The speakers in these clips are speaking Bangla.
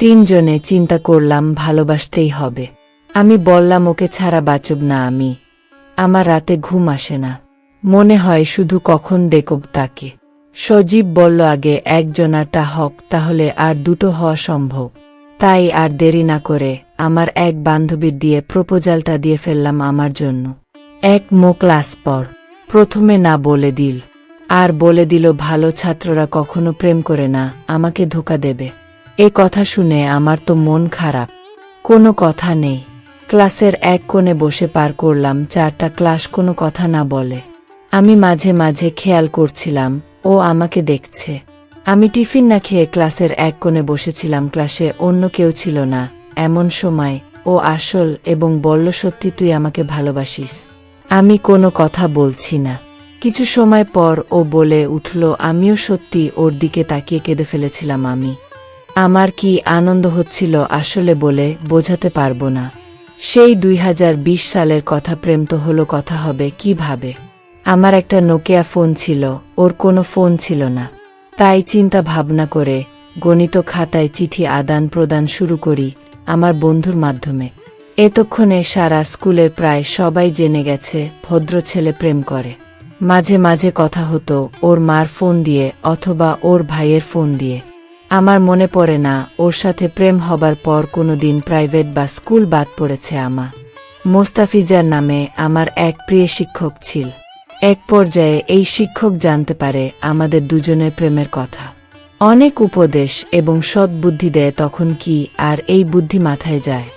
তিনজনে চিন্তা করলাম ভালোবাসতেই হবে। আমি বললাম, ওকে ছাড়া বাঁচব না আমি। আমার রাতে ঘুম আসে না। মনে হয় শুধু কখন দেখব তাকে। সজীব বলল, আগে একজনাটা হক, তাহলে আর দুটো হওয়া সম্ভব। তাই আর দেরি না করে আমার এক বান্ধবীর দিয়ে প্রপোজালটা দিয়ে ফেললাম আমার জন্য। এক মো ক্লাস পর। প্রথমে না বলে দিল। আর বলে দিল, ভালো ছাত্ররা কখনো প্রেম করে না, আমাকে ধোকা দেবে। এ কথা শুনে আমার তো মন খারাপ। কোনো কথা নেই। ক্লাসের এক কোণে বসে পার করলাম, চারটা ক্লাস কোনো কথা না বলে। আমি মাঝে মাঝে খেয়াল করছিলাম, ও আমাকে দেখছে। আমি টিফিন না খেয়ে ক্লাসের এক কোণে বসেছিলাম, ক্লাসে অন্য কেউ ছিল না। এমন সময়, ও আসল এবং বলল, সত্যি তুই আমাকে ভালোবাসিস। আমি কোনো কথা বলছি না। কিছু সময় পর ও বলে উঠল, আমিও সত্যি ওর দিকে তাকিয়ে কেঁদে ফেলেছিলাম আমি। আমার কি আনন্দ হচ্ছিল আসলে বলে বোঝাতে পারব না। সেই দুই হাজার বিশ সালের কথা প্রেম তো হলো কথা হবে কীভাবে আমার একটা নোকিয়া ফোন ছিল, ওর কোনো ফোন ছিল না। তাই চিন্তা ভাবনা করে গণিত খাতায় চিঠি আদান প্রদান শুরু করি আমার বন্ধুর মাধ্যমে। এতক্ষণে সারা স্কুলের প্রায় সবাই জেনে গেছে, ভদ্র ছেলে প্রেম করে। মাঝে মাঝে কথা হতো ওর মার ফোন দিয়ে অথবা ওর ভাইয়ের ফোন দিয়ে। আমার মনে পড়ে না, ওর সাথে প্রেম হবার পর কোনোদিন প্রাইভেট বা স্কুল বাদ পড়েছে আমার মোস্তাফিজার নামে আমার এক প্রিয় শিক্ষক ছিল। এক পর্যায়ে এই শিক্ষক জানতে পারে আমাদের দুজনের প্রেমের কথা। অনেক উপদেশ এবং সদ্বুদ্ধি দেয় তখন কি আর এই বুদ্ধি মাথায় যায়।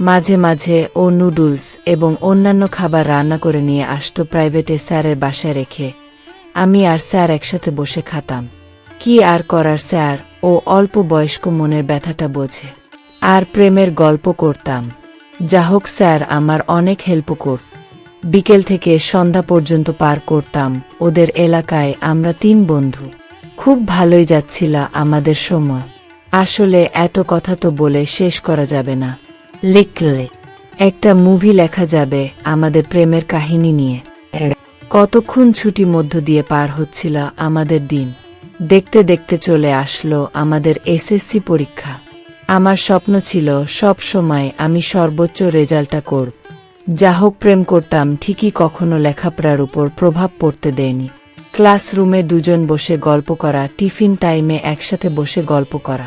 মাঝে মাঝে ও নুডলস এবং অন্যান্য খাবার রান্না করে নিয়ে আসতো প্রাইভেটে স্যারের বাসায় রেখে। আমি আর স্যার একসাথে বসে খাতাম। কি আর করার স্যার ও অল্প বয়স্ক মনের ব্যথাটা বোঝে। আর প্রেমের গল্প করতাম। যা হোক স্যার, আমার অনেক হেল্প করত বিকেল থেকে সন্ধ্যা পর্যন্ত পার করতাম। ওদের এলাকায় আমরা তিন বন্ধু। খুব ভালোই যাচ্ছিল আমাদের সময়। আসলে এত কথা তো বলে শেষ করা যাবে না। লিখলে। একটা মুভি লেখা যাবে আমাদের প্রেমের কাহিনী নিয়ে। কতক্ষণ ছুটি মধ্য দিয়ে পার হচ্ছিল আমাদের দিন। দেখতে দেখতে চলে আসলো আমাদের এসএসসি পরীক্ষা। আমার স্বপ্ন ছিল, সব সময় আমি সর্বোচ্চ রেজাল্টটা করব যা হোক প্রেম করতাম, ঠিকই কখনো লেখাপড়ার উপর প্রভাব পড়তে দেয়নি। ক্লাসরুমে দুজন বসে গল্প করা, টিফিন টাইমে একসাথে বসে গল্প করা।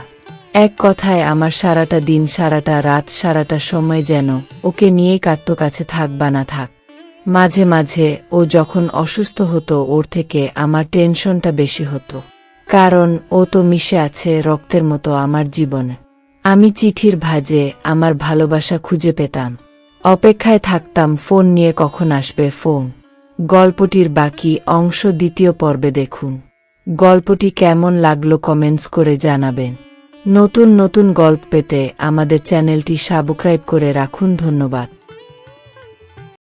এক কথায় আমার সারাটা দিন, সারাটা রাত, সারাটা সময় যেন ওকে নিয়েই কাটত কাছে থাক বা না থাক। মাঝে মাঝে ও যখন অসুস্থ হতো, ওর থেকে আমার টেনশনটা বেশি হতো। কারণ ও তো মিশে আছে রক্তের মতো আমার জীবনে। আমি চিঠির ভাজে আমার ভালোবাসা খুঁজে পেতাম। অপেক্ষায় থাকতাম ফোন নিয়ে কখন আসবে ফোন। গল্পটির বাকি অংশ দ্বিতীয় পর্বে দেখুন। গল্পটি কেমন লাগল কমেন্টস করে জানাবেন। নতুন নতুন গল্প পেতে আমাদের চ্যানেলটি সাবস্ক্রাইব করে রাখুন, ধন্যবাদ।